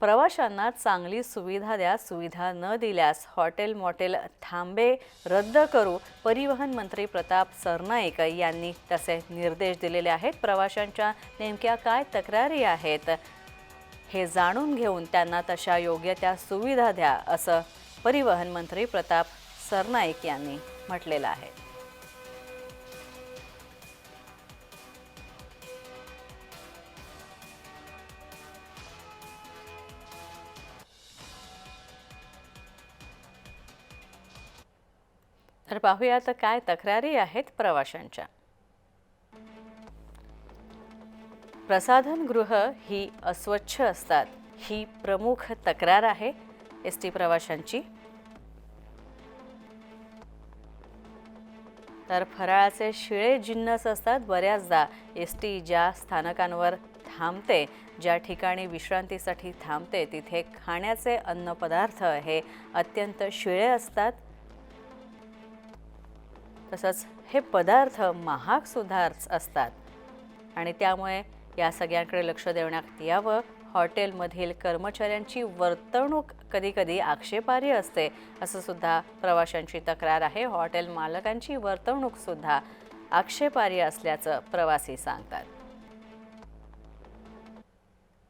प्रवाशांना चांगली सुविधा द्या सुविधा न दिल्यास हॉटेल मॉटेल थांबे रद्द करू परिवहन मंत्री प्रताप सरनाईक यांनी तसे निर्देश दिलेले आहेत. प्रवाशांच्या नेमक्या काय तक्रारी आहेत हे जाणून घेऊन त्यांना तशा योग्य त्या सुविधा द्या असं परिवहन मंत्री प्रताप सरनाईक यांनी म्हटलेलं आहे. तर पाहूया तर काय तक्रारी आहेत प्रवाशांच्या. प्रसाधनगृह ही अस्वच्छ असतात ही प्रमुख तक्रार आहे एस टी प्रवाशांची. तर फराळाचे शिळे जिन्नस असतात बऱ्याचदा एस टी ज्या स्थानकांवर थांबते ज्या ठिकाणी विश्रांतीसाठी थांबते तिथे खाण्याचे अन्नपदार्थ हे अत्यंत शिळे असतात. तसंच हे पदार्थ महाग असतात. आणि त्यामुळे या सगळ्यांकडे लक्ष देण्यात यावं. हॉटेलमधील कर्मचाऱ्यांची वर्तणूक कधीकधी आक्षेपार्ह असते असं सुद्धा प्रवाशांची तक्रार आहे. हॉटेल मालकांची वर्तणूकसुद्धा आक्षेपार्ह असल्याचं प्रवासी सांगतात.